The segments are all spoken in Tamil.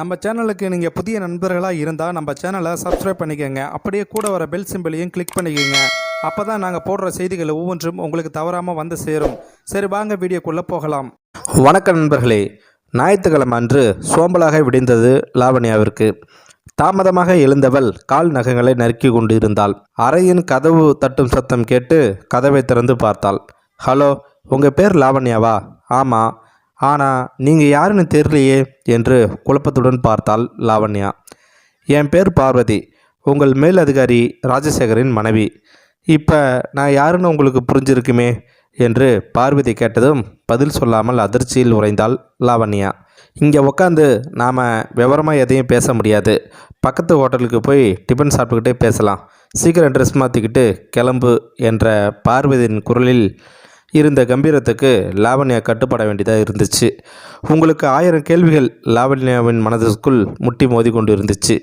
நம்ம சேனலுக்கு நீங்கள் புதிய நண்பர்களாக இருந்தால் நம்ம சேனலை சப்ஸ்கிரைப் பண்ணிக்கோங்க. அப்படியே கூட வர பெல் சிம்பிளையும் கிளிக் பண்ணிக்கோங்க. அப்போ தான் நாங்கள் போடுற செய்திகள் ஒவ்வொன்றும் உங்களுக்கு தவறாமல் வந்து சேரும். சரி வாங்க வீடியோக்குள்ளே போகலாம். வணக்கம் நண்பர்களே. ஞாயிற்றுக்கிழமை அன்று சோம்பலாக விடிந்தது லாவண்யாவிற்கு. தாமதமாக எழுந்தவள் கால் நகங்களை நறுக்கி கொண்டிருந்தாள். அறையின் கதவு தட்டும் சத்தம் கேட்டு கதவை திறந்து பார்த்தாள். ஹலோ உங்கள் பேர் லாவண்யாவா? ஆமாம் ஆனால் நீங்கள் யாருன்னு தெரியலையே என்று குழப்பத்துடன் பார்த்தாள் லாவண்யா. என் பேர் பார்வதி. உங்கள் மேல் அதிகாரி ராஜசேகரின் மனைவி. இப்போ நான் யாருன்னு உங்களுக்கு புரிஞ்சிருக்குமே? என்று பார்வதி கேட்டதும் பதில் சொல்லாமல் அதிர்ச்சியில் உறைந்தாள் லாவண்யா. இங்கே உக்காந்து நாம் விவரமாக எதையும் பேச முடியாது. பக்கத்து ஹோட்டலுக்கு போய் டிஃபன் சாப்பிட்டுக்கிட்டே பேசலாம். சீக்கிரம் ட்ரெஸ் மாற்றிக்கிட்டு கிளம்பு என்ற பார்வதியின் குரலில் இருந்த கம்பீரத்துக்கு லாவண்யா கட்டுப்பட வேண்டியதாக இருந்துச்சு. உங்களுக்கு ஆயிரம் கேள்விகள் லாவண்யாவின் மனதிற்குள் முட்டி மோதி கொண்டு இருந்துச்சு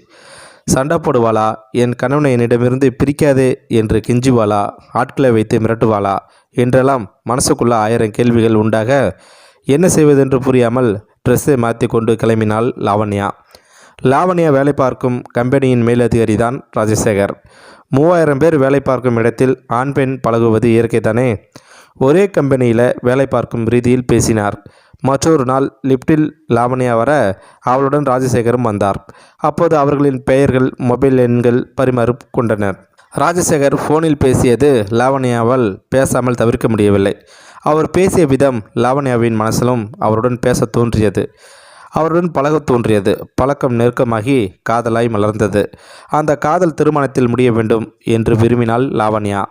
சண்டை போடுவாளா? என் கணவனை என்னிடமிருந்து பிரிக்காதே என்று கெஞ்சுவாளா? ஆட்களை வைத்து மிரட்டுவாளா? என்றெல்லாம் மனசுக்குள்ள ஆயிரம் கேள்விகள் உண்டாக என்ன செய்வதென்று புரியாமல் ட்ரெஸ்ஸை மாற்றி கொண்டு கிளம்பினாள் லாவண்யா. லாவண்யா வேலை பார்க்கும் கம்பெனியின் மேலதிகாரி தான் ராஜசேகர். மூவாயிரம் பேர் வேலை பார்க்கும் இடத்தில் ஆண் பெண் பழகுவது இயற்கை தானே ஒரே கம்பெனியில் வேலை பார்க்கும் ரீதியில் பேசினார். மற்றொரு நாள் லிப்டில் லாவண்யா வர அவளுடன் ராஜசேகரும் வந்தார். அப்போது அவர்களின் பெயர்கள் மொபைல் எண்கள் பரிமாறு கொண்டனர். ராஜசேகர் ஃபோனில் பேசியது லாவண்யாவால் பேசாமல் தவிர்க்க முடியவில்லை. அவர் பேசிய விதம் லாவண்யாவின் மனசிலும் அவருடன் பேச தோன்றியது. அவருடன் பழகத் தோன்றியது. பழக்கம் நெருக்கமாகி காதலாய் மலர்ந்தது. அந்த காதல் திருமணத்தில் முடிய வேண்டும் என்று விரும்பினாள் லாவண்யா.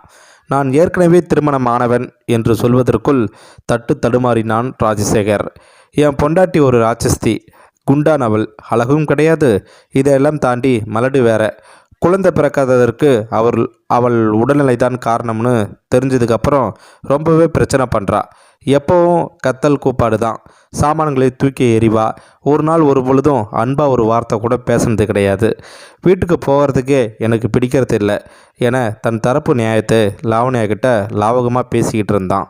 நான் ஏற்கனவே திருமணம் ஆனவன் என்று சொல்வதற்குள் தட்டு தடுமாறினான் ராஜசேகர். என் பொண்டாட்டி ஒரு ராட்சஸ்தி குண்டானவள் அழகும் கிடையாது. இதையெல்லாம் தாண்டி மலடு வேற. குழந்தை பிறக்காததற்கு அவர் அவள் உடல்நிலை தான் காரணம்னு தெரிஞ்சதுக்கப்புறம் ரொம்பவே பிரச்சனை பண்ணுறா எப்போவும் கத்தல் கூப்பாடு தான் சாமான்களை தூக்கி எறிவா. ஒரு நாள் ஒரு பொழுதும் அன்பாக ஒரு வார்த்தை கூட பேசுனது கிடையாது. வீட்டுக்கு போகிறதுக்கே எனக்கு பிடிக்கிறது இல்லை என தன் தரப்பு நியாயத்தை லாவணியா கிட்ட லாவகமாக பேசிக்கிட்டு இருந்தான்.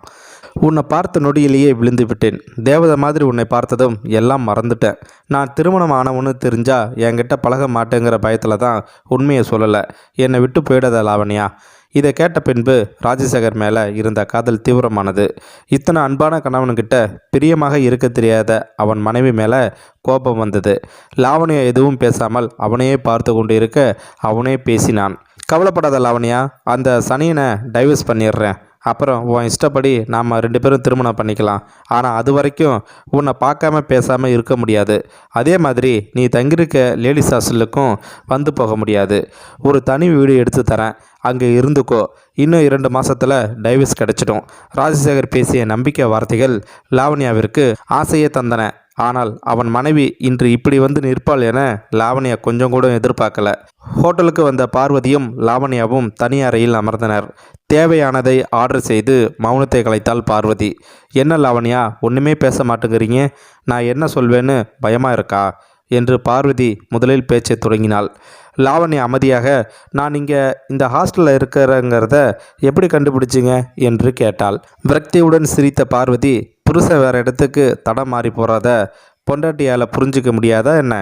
உன்னை பார்த்த நொடியிலேயே விழுந்து விட்டேன். தேவதை மாதிரி உன்னை பார்த்ததும் எல்லாம் மறந்துட்டேன் நான் திருமணம் ஆனவன்னு தெரிஞ்சா என்கிட்ட பழக மாட்டேங்கிற பயத்தில் தான் உண்மையை சொல்லலை. என்னை விட்டு போயிடாத லாவணியா. இதை கேட்ட பின்பு ராஜசேகர் மேலே இருந்த காதல் தீவிரமானது. இத்தனை அன்பான கணவன்கிட்ட பிரியமாக இருக்க தெரியாத அவன் மனைவி மேலே கோபம் வந்தது. லாவணியா எதுவும் பேசாமல் அவனையே பார்த்து கொண்டு இருக்க அவனே பேசினான். கவலைப்படாத லாவணியா அந்த சனியனை டைவர்ஸ் பண்ணிடுறேன். அப்புறம் உன் இஷ்டப்படி நாம் ரெண்டு பேரும் திருமணம் பண்ணிக்கலாம். ஆனால் அது வரைக்கும் உன்னை பார்க்காம பேசாமல் இருக்க முடியாது. அதே மாதிரி நீ தங்கியிருக்க லேடிஸ் ஹாஸ்டலுக்கும் வந்து போக முடியாது. ஒரு தனி வீடு எடுத்து தரேன். அங்கே இருந்துக்கோ. இன்னும் இரண்டு மாதத்தில் டைவர்ஸ் கிடச்சிடும். ராஜசேகர் பேசிய நம்பிக்கை வார்த்தைகள் லாவண்யாவிற்கு ஆசையை தந்தன. ஆனால் அவன் மனைவி இன்று இப்படி வந்து நிற்பாள் என லாவண்யா கொஞ்சம் கூட எதிர்பார்க்கல. ஹோட்டலுக்கு வந்த பார்வதியும் லாவண்யாவும் தனி அறையில் அமர்ந்தனர். தேவையானதை ஆர்டர் செய்து மௌனத்தை கலைத்தாள் பார்வதி. என்ன லாவண்யா ஒன்றுமே பேச மாட்டேங்கிறீங்க? நான் என்ன சொல்வேன்னு பயமாக இருக்கா? என்று பார்வதி முதலில் பேச்சை தொடங்கினாள். லாவண்யா அமைதியாக. நான் இங்கே இந்த ஹாஸ்டலில் இருக்கிறங்கிறத எப்படி கண்டுபிடிச்சிங்க? என்று கேட்டாள். விரக்தியுடன் சிரித்த பார்வதி புருஷன் வேறு இடத்துக்கு தடம் மாறி போகிறத பொண்டாட்டியால் புரிஞ்சிக்க முடியாதா என்ன?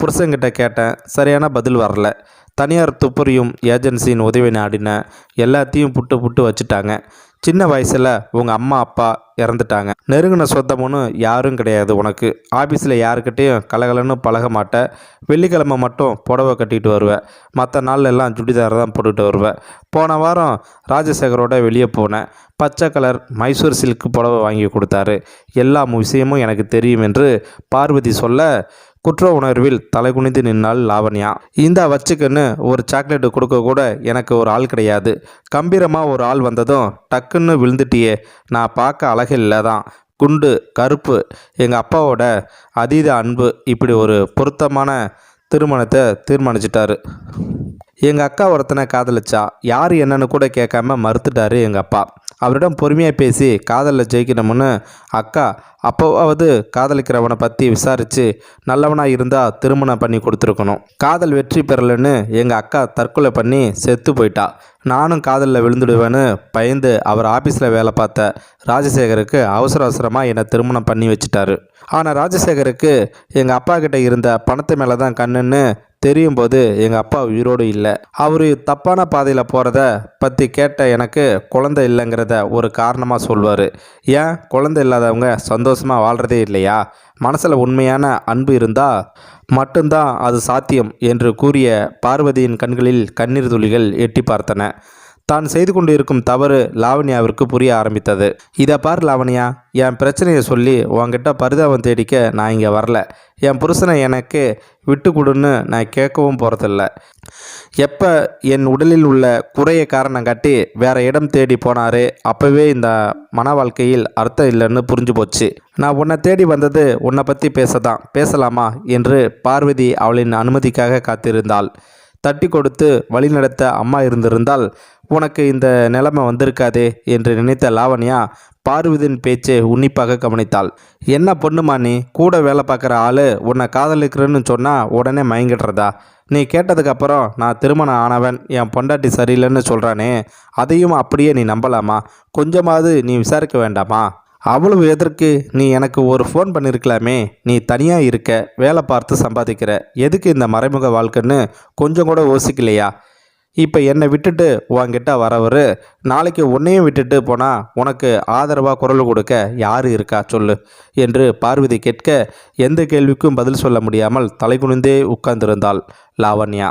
புருஷங்கிட்ட கேட்டேன். சரியான பதில் வரல. தனியார் துப்பறியும் ஏஜென்சியின் உதவி நாடின. எல்லாத்தையும் புட்டு புட்டு வச்சுட்டாங்க. சின்ன வயசில் உங்கள் அம்மா அப்பா இறந்துட்டாங்க. நெருங்கின சொந்தமுன்னு யாரும் கிடையாது உனக்கு. ஆஃபீஸில் யாருக்கிட்டேயும் கலகலன்னு பழக மாட்டேன் வெள்ளிக்கிழமை மட்டும் புடவை கட்டிட்டு வருவேன் மற்ற நாளில் எல்லாம் சுடிதார் தான் போட்டுட்டு வருவேன் போன வாரம் ராஜசேகரோட வெளியே போனேன். பச்சை கலர் மைசூர் சில்க் புடவை வாங்கி கொடுத்தாரு. எல்லா விஷயமும் எனக்கு தெரியும் என்று பார்வதி சொல்ல குற்ற உணர்வில் தலைகுனிந்து நின்றாள் லாவண்யா. இந்த வச்சுக்குன்னு ஒரு சாக்லேட்டு கொடுக்க கூட எனக்கு ஒரு ஆள் கிடையாது. கம்பீரமாக ஒரு ஆள் வந்ததும் டக்குன்னு விழுந்துட்டியே. நான் பார்க்க அழகில்லை தான் குண்டு கருப்பு எங்கள் அப்பாவோட அதீத அன்பு. இப்படி ஒரு பொருத்தமான திருமணத்தை தீர்மானிச்சிட்டாரு. எங்கள் அக்கா ஒருத்தனை காதலிச்சா. யார் என்னன்னு கூட கேட்காம மறுத்துட்டாரு எங்கள் அப்பா. அவரிடம் பொறுமையாக பேசி காதலில் ஜெயிக்கணும்னு அக்கா அப்போவாவது காதலிக்கிறவனை பற்றி விசாரித்து நல்லவனாக இருந்தால் திருமணம் பண்ணி கொடுத்துருக்கணும். காதல் வெற்றி பெறலைன்னு எங்கள் அக்கா தற்கொலை பண்ணி செத்து போயிட்டா. நானும் காதலில் விழுந்துடுவேன்னு பயந்து அவர் ஆஃபீஸில் வேலை பார்த்த ராஜசேகருக்கு அவசர அவசரமாக என்னை திருமணம் பண்ணி வச்சுட்டாரு. ஆனால் ராஜசேகருக்கு எங்கள் அப்பா கிட்ட இருந்த பணத்து மேலே தான் கண்ணுன்னு தெரியும் போது எங்கள் அப்பா உயிரோடு இல்லை. அவர் தப்பான பாதையில் போகிறத பற்றி கேட்ட எனக்கு குழந்தை இல்லைங்கிறத ஒரு காரணமாக சொல்வார். ஏன்? குழந்தை இல்லாதவங்க சந்தோஷமாக வாழ்கிறதே இல்லையா? மனசில் உண்மையான அன்பு இருந்தால் மட்டும்தான் அது சாத்தியம் என்று கூறிய பார்வதியின் கண்களில் கண்ணீர் துளிகள் எட்டி பார்த்தன. தான் செய்து கொண்டு இருக்கும் தவறு லாவண்யாவிற்கு புரிய ஆரம்பித்தது. இதை பார் லாவண்யா என் பிரச்சனையை சொல்லி உங்ககிட்ட பரிதாபம் தேடிக்க நான் இங்கே வரல. என் புருஷனை எனக்கு விட்டு கொடுன்னு நான் கேட்கவும் போகிறதில்ல எப்போ என் உடலில் உள்ள குறைய காரணம் காட்டி வேற இடம் தேடி போனாரு அப்போவே இந்த மன வாழ்க்கையில் அர்த்தம் இல்லைன்னு புரிஞ்சு போச்சு. நான் உன்னை தேடி வந்தது உன்னை பற்றி பேச தான் பேசலாமா? என்று பார்வதி அவளின் அனுமதிக்காக காத்திருந்தாள். தட்டி கொடுத்து வழிநடத்த அம்மா இருந்திருந்தால் உனக்கு இந்த நிலைமை வந்திருக்காதே என்று நினைத்த லாவண்யா பார்வதியின் பேச்சை உன்னிப்பாக கவனித்தாள். என்ன பொண்ணுமா நீ? கூட வேலை பார்க்குற ஆள் உன்னை காதலிக்கிறேன்னு சொன்னால் உடனே மயங்கிடுறதா? நீ கேட்டதுக்கப்புறம் நான் திருமணம் ஆனவன் என் பொண்டாட்டி சரியில்லைன்னு சொல்கிறானே அதையும் அப்படியே நீ நம்பலாமா? கொஞ்சமாவது நீ விசாரிக்க வேண்டாமா? அவ்வளவு எதற்கு நீ எனக்கு ஒரு ஃபோன் பண்ணியிருக்கலாமே நீ தனியாக இருக்க வேலை பார்த்து சம்பாதிக்கிற. எதுக்கு இந்த மறைமுக வாழ்க்கைன்னு கொஞ்சம் கூட யோசிக்கலையா? இப்போ என்னை விட்டுட்டு உன்கிட்ட வரவர் நாளைக்கு உன்னையும் விட்டுட்டு போனால் உனக்கு ஆதரவாக குரல் கொடுக்க யார் இருக்கா சொல்லு என்று பார்வதி கேட்க எந்த கேள்விக்கும் பதில் சொல்ல முடியாமல் தலைகுனிந்தே உட்கார்ந்திருந்தாள் லாவண்யா.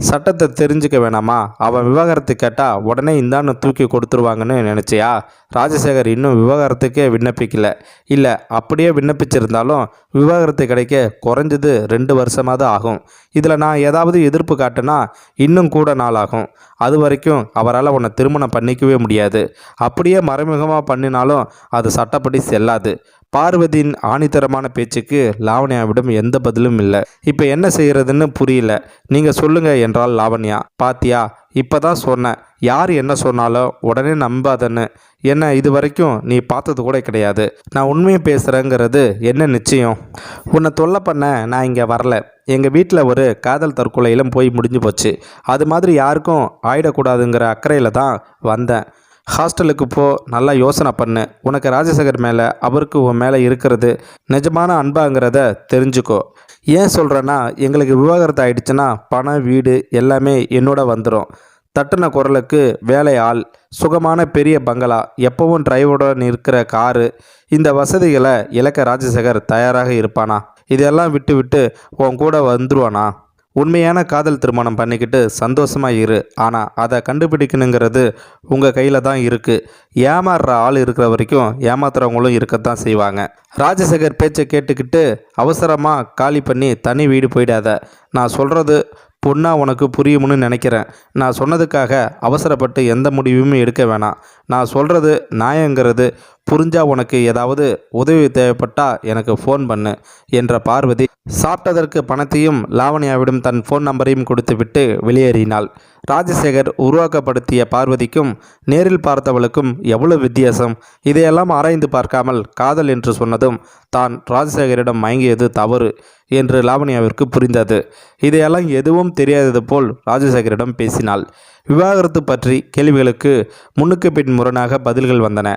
சட்டத்தை தெரிஞ்சுக்க வேணாமா? அவன் விவகாரத்து கேட்டால் உடனே இந்தான்னு தூக்கி கொடுத்துருவாங்கன்னு நினச்சியா? ராஜசேகர் இன்னும் விவகாரத்துக்கே விண்ணப்பிக்கல. இல்லை அப்படியே விண்ணப்பிச்சிருந்தாலும் விவகாரத்து கிடைக்க குறைஞ்சது ரெண்டு வருஷமாக தான் ஆகும். இதில் நான் ஏதாவது எதிர்ப்பு காட்டுனா இன்னும் கூட நாள் ஆகும் அது வரைக்கும் அவரால் உன்னை திருமணம் பண்ணிக்கவே முடியாது. அப்படியே மறைமுகமாக பண்ணினாலும் அது சட்டப்படி செல்லாது. பார்வதியின் ஆணித்தரமான பேச்சுக்கு லாவண்யாவிடம் எந்த பதிலும் இல்லை. இப்போ என்ன செய்கிறதுன்னு புரியல. நீங்கள் சொல்லுங்க என்றால் லாவண்யா. பாத்தியா இப்போ தான் சொன்னேன். யார் என்ன சொன்னாலும் உடனே நம்பாதன்னு. என்ன இது வரைக்கும் நீ பார்த்தது கூட கிடையாது. நான் உண்மையை பேசுகிறேங்கிறது என்ன நிச்சயம்? உன்னை தொல்லை பண்ண நான் இங்கே வரல. எங்கள் வீட்டில் ஒரு காதல் தற்கொலையிலும் போய் முடிஞ்சு போச்சு. அது மாதிரி யாருக்கும் ஆயிடக்கூடாதுங்கிற அக்கறையில் தான் வந்தேன். ஹாஸ்டலுக்கு போ நல்லா யோசனை பண்ணு. உனக்கு ராஜசேகர் மேலே அவருக்கு உன் மேலே இருக்கிறது நிஜமான அன்பாங்கிறத தெரிஞ்சுக்கோ. ஏன் சொல்கிறேன்னா எங்களுக்கு விவாகரத்து ஆயிடுச்சுன்னா பணம் வீடு எல்லாமே என்னோட வந்துடும் தட்டுன குரலுக்கு வேலை ஆள் சுகமான பெரிய பங்களா எப்பவும் டிரைவருடன் இருக்கிற காரு இந்த வசதிகளை இலக்க ராஜசேகர் தயாராக இருப்பானா? இதெல்லாம் விட்டு விட்டு உன் கூட வந்துருவானா? உண்மையான காதல் திருமணம் பண்ணிக்கிட்டு சந்தோஷமாக இரு. ஆனால் அதை கண்டுபிடிக்கணுங்கிறது உங்கள் கையில் தான் இருக்குது ஏமாறுற ஆள் இருக்கிற வரைக்கும் ஏமாத்துறவங்களும் இருக்கத்தான் செய்வாங்க. ராஜசேகர் பேச்சை கேட்டுக்கிட்டு அவசரமாக காலி பண்ணி தனி வீடு போயிடாத. நான் சொல்கிறது பொண்ணாக உனக்கு புரியும்னு நினைக்கிறேன். நான் சொன்னதுக்காக அவசரப்பட்டு எந்த முடிவுமே எடுக்க வேணாம். நான் சொல்கிறது நியாயங்கிறது புரிஞ்சால் உனக்கு ஏதாவது உதவி தேவைப்பட்டால் எனக்கு ஃபோன் பண்ணு என்ற பார்வதி சாப்பிட்டதற்கு பணத்தையும் லாவண்யாவிடம் தன் ஃபோன் நம்பரையும் கொடுத்துவிட்டு வெளியேறினாள். ராஜசேகர் உருவாக்கப்படுத்திய பார்வதிக்கும் நேரில் பார்த்தவளுக்கும் எவ்வளவு வித்தியாசம்? இதையெல்லாம் ஆராய்ந்து பார்க்காமல் காதல் என்று சொன்னதும் தான் ராஜசேகரிடம் மயங்கியது தவறு என்று லாவண்யாவிற்கு புரிந்தது. இதையெல்லாம் எதுவும் தெரியாதது போல் ராஜசேகரிடம் பேசினாள். விவாகரத்து பற்றி கேள்விகளுக்கு முன்னுக்கு பின் முரணாக பதில்கள் வந்தன.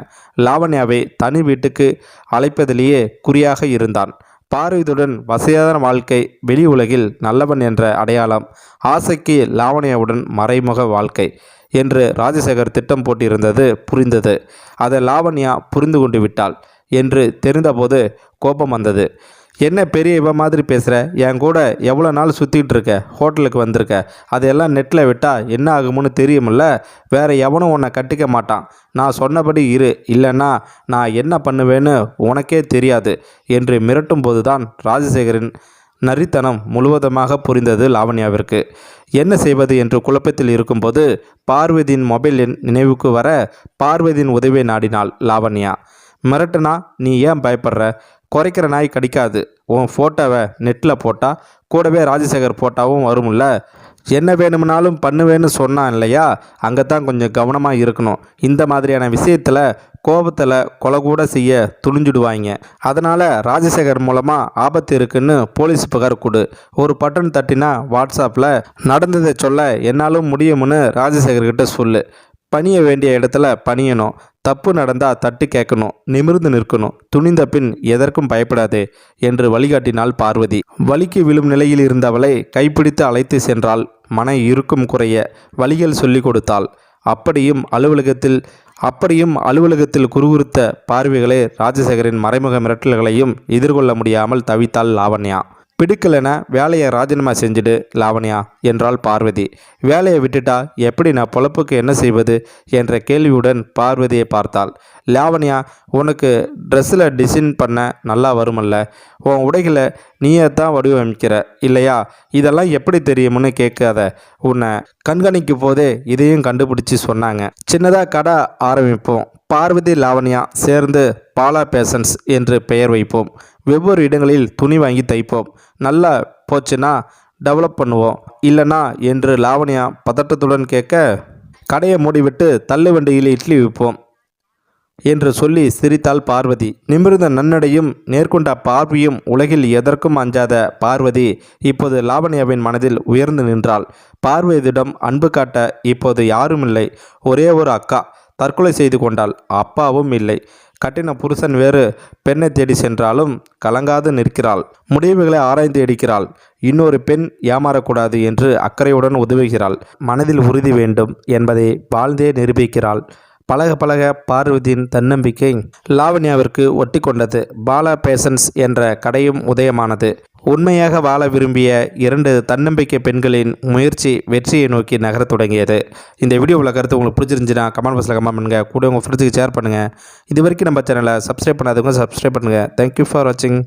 லாவண்யாவை தனி வீட்டுக்கு அழைப்பதிலேயே குறியாக இருந்தான். பார்வதியுடன் வசதியான வாழ்க்கை வெளி உலகில் நல்லவன் என்ற அடையாளம் ஆசைக்கு லாவண்யாவுடன் மறைமுக வாழ்க்கை என்று ராஜசேகர் திட்டம் போட்டிருந்தது புரிந்தது. அதை லாவண்யா புரிந்து கொண்டு விட்டாள் என்று தெரிந்தபோது கோபம் வந்தது. என்ன பெரிய இவ மாதிரி பேசுகிற என் கூட எவ்வளோ நாள் சுற்றிட்டு இருக்க? ஹோட்டலுக்கு வந்திருக்க. அதையெல்லாம் நெட்டில் விட்டால் என்ன ஆகும்னு தெரியுமில்ல. வேற எவனும் உன்னை கட்டிக்க மாட்டான். நான் சொன்னபடி இரு. இல்லைன்னா நான் என்ன பண்ணுவேன்னு உனக்கே தெரியாது என்று மிரட்டும் போதுதான் ராஜசேகரின் நரித்தனம் முழுவதுமாக புரிந்தது லாவண்யாவிற்கு. என்ன செய்வது என்று குழப்பத்தில் இருக்கும்போது பார்வதியின் மொபைல் எண் நினைவுக்கு வர பார்வதியின் உதவியை நாடினாள் லாவண்யா. மிரட்டுனா நீ ஏன் பயப்படுற? குறைக்கிற நாய் கடிக்காது. உன் ஃபோட்டோவை நெட்டில் போட்டால் கூடவே ராஜசேகர் ஃபோட்டோவும் வரும்ல. என்ன வேணும்னாலும் பண்ணுவேன்னு சொன்னான் இல்லையா? அங்கே தான் கொஞ்சம் கவனமாக இருக்கணும். இந்த மாதிரியான விஷயத்தில் கோபத்தில் கொலை கூட செய்ய துணிஞ்சிடுவாங்க. அதனால் ராஜசேகர் மூலமாக ஆபத்து இருக்குன்னு போலீஸ் புகார் கொடு. ஒரு பட்டன் தட்டினா வாட்ஸ்அப்பில் நடந்ததை சொல்ல என்னாலும் முடியும்னு ராஜசேகர்கிட்ட சொல்லு. பணிய வேண்டிய இடத்துல பணியணும். தப்பு நடந்தால் தட்டு கேட்கணும் நிமிர்ந்து நிற்கணும். துணிந்த பின் எதற்கும் பயப்படாதே என்று வழிகாட்டினாள் பார்வதி. வலிக்கு விழும் நிலையில் இருந்தவளை கைப்பிடித்து அழைத்து சென்றாள். மன இருக்கும் குறைய வழிகள் சொல்லிக் கொடுத்தாள். அப்படியும் அலுவலகத்தில் அப்படியும் அலுவலகத்தில் குறுகுறுத்த பார்வைகளே ராஜசேகரின் மறைமுக மிரட்டல்களையும் எதிர்கொள்ள முடியாமல் தவித்தாள் லாவண்யா. பிடிக்கலைன்னா வேலையை ராஜினாமா செஞ்சுடு லாவண்யா என்றாள் பார்வதி. வேலையை விட்டுட்டா எப்படி நான் பொழப்புக்கு என்ன செய்வது? என்ற கேள்வியுடன் பார்வதியை பார்த்தாள். லாவணியா உனக்கு ட்ரெஸ்ஸில் டிசைன் பண்ண நல்லா வருமல்ல. உன் உடைகளை நீயே தான் வடிவமைக்கிற இல்லையா? இதெல்லாம் எப்படி தெரியும்னு கேட்காத. உன்னை கண்காணிக்கும் போதே இதையும் கண்டுபிடிச்சி சொன்னாங்க. சின்னதாக கடை ஆரம்பிப்போம். பார்வதி லாவணியா சேர்ந்து பாலா பேஷன்ஸ் என்று பெயர் வைப்போம். வெவ்வேறு இடங்களில் துணி வாங்கி தைப்போம். நல்லா போச்சுன்னா டெவலப் பண்ணுவோம். இல்லைனா என்று லாவண்யா பதட்டத்துடன் கேட்க கடையை மூடிவிட்டு தள்ளு வண்டியில் இட்லி விற்போம் என்று சொல்லி சிரித்தாள் பார்வதி. நிமிர்ந்த நன்னடையும் நேர்கொண்ட பார்வையும் உலகில் எதற்கும் அஞ்சாத பார்வதி இப்போது லாவண்யாவின் மனதில் உயர்ந்து நின்றாள். பார்வதியிடம் அன்பு காட்ட இப்போது யாரும் இல்லை. ஒரே ஒரு அக்கா தற்கொலை செய்து கொண்டாள். அப்பாவும் இல்லை. கட்டின புருஷன் வேறு பெண்ணை தேடி சென்றாலும் கலங்காது நிற்கிறாள். முடிவுகளை ஆராய்ந்து எடுக்கிறாள். இன்னொரு பெண் ஏமாறக்கூடாது என்று அக்கறையுடன் உதவுகிறாள். மனதில் உறுதி வேண்டும் என்பதை வாழ்ந்தே நிரூபிக்கிறாள். பழக பழக பார்வதியின் தன்னம்பிக்கை லாவண்யாவிற்கு ஒட்டி கொண்டது பாலா பேஷன்ஸ் என்ற கடையும் உதயமானது. உண்மையாக வாழ விரும்பிய இரண்டு தன்னம்பிக்கை பெண்களின் முயற்சி வெற்றியை நோக்கி நகரத் தொடங்கியது. இந்த வீடியோவில் கருத்து உங்களுக்கு பிடிச்சிருந்துச்சுன்னா கமெண்ட் பாக்ஸில் கமெண்ட் பண்ணுங்கள் கூட உங்கள் ஃப்ரெண்ட்ஸுக்கு ஷேர் பண்ணுங்கள் இது வரைக்கும் நம்ம சேனலை சப்ஸ்கிரைப் பண்ணாதவங்க சப்ஸ்கிரைப் பண்ணுங்கள் தேங்க்யூ ஃபார் வாட்சிங்